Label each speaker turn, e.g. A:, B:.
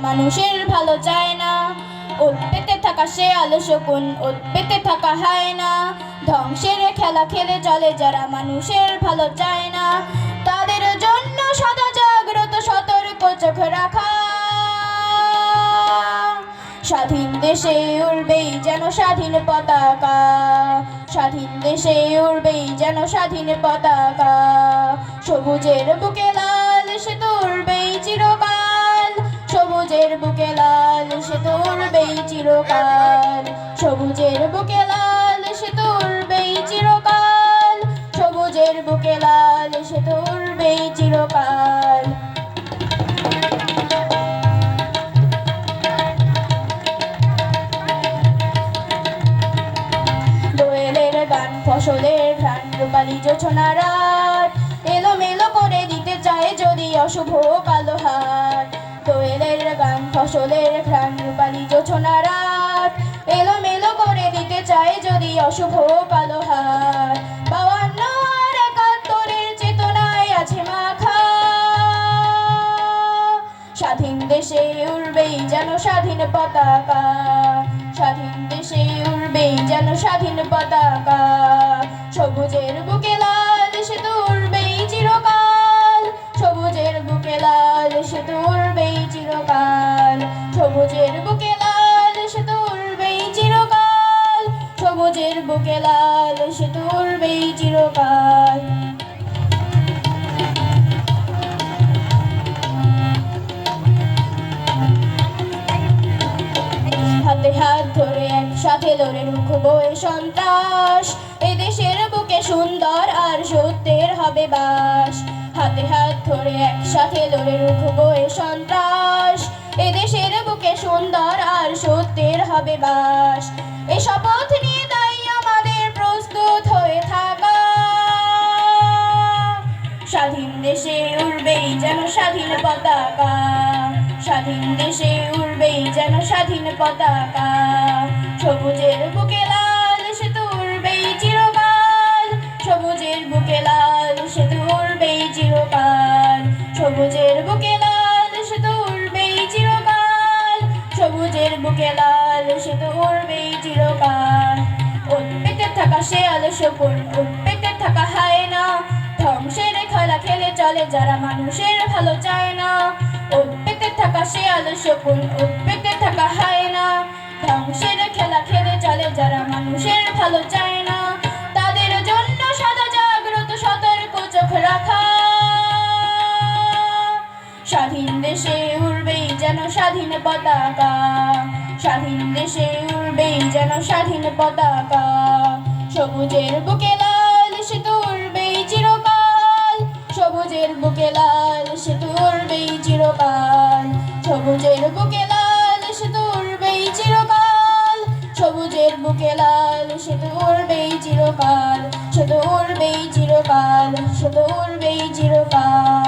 A: মানুষের ভালো চায় না। ওত পেতে থাকা সে আলো শকুন ওত পেতে থাকা হয় না। ধ্বংসের খেলা খেলে চলে যারা মানুষের ভালো চায় না। তাদের জন্য সদা জাগ্রত, সতর্ক চোখ রাখা। স্বাধীন দেশে উড়বেই যেন স্বাধীন পতাকা। স্বাধীন দেশে উড়বেই যেন স্বাধীন পতাকা। সবুজের বুকে বুকে লাল, সে উড়বেই চিরকাল। সবুজের বুকে লাল, সে উড়বেই চিরকাল। সবুজের বুকে লাল, সে উড়বেই চিরকাল। দোয়েলের গান, ফসলের ঘ্রাণ, রূপালি জোছনা রাত এলোমেলো করে দিতে চায় যদি অশুভ কালো গান ফসলের ঘ্রাণ রূপালি জোছনা রাত। এলোমেলো করে দিতে চায় যদি অশুভ কালো হাত বাউান্ন আর একাত্তরের চেতনায় আছে মাখা। স্বাধীন দেশে উড়বেই যেন স্বাধীন পতাকা। স্বাধীন দেশে উড়বেই যেন স্বাধীন পতাকা। সবুজের বুকে লাল সবুজের বুকে লাল সে তো উড়বেই চিরকাল। সবুজের বুকে লাল সে তো উড়বেই চিরকাল। হাতে হাত ধরে একসাথে লড়ে রুখবো এ সন্ত্রাস। এ দেশের বুকে সুন্দর আর সত্যের হবে বাস। হাতে হাত ধরে একসাথে লড়ে রুখবো এ সন্ত্রাস। এ দেশের বুকে সুন্দর আর সত্যের হবে বাস। এ শপথ নিয়ে তাই আমাদের প্রস্তুত হয়ে থাকা। স্বাধীন দেশে উড়বেই যেন স্বাধীন পতাকা। স্বাধীন দেশে উড়বেই যেন স্বাধীন পতাকা। সবুজের বুকে পেতে থাকা সে আলো শকুন পেতে থাকা হায় না। ধ্বংসের খেলা খেলে চলে যারা মানুষের ভালো চায় না। পেতে থাকা সে আলো শকুন ওত পেতে থাকা হায় না। ধ্বংসের খেলা খেলে চলে যারা মানুষের ভালো চায় না। তাদের জন্য সদা জাগ্রত, সতর্ক চোখ রাখা। স্বাধীন দেশে উড়বেই যেন স্বাধীন পতাকা। স্বাধীন দেশে উড়বেই যেন স্বাধীন পতাকা। সবুজের বুকে লাল সে তো উড়বেই চিরকাল। সবুজের বুকে লাল সে তো চিরকাল। সবুজের বুকে লাল সে তো চিরকাল। সবুজের বুকে লাল সে তো চিরকাল। সে তো চিরকাল সে তো চিরকাল।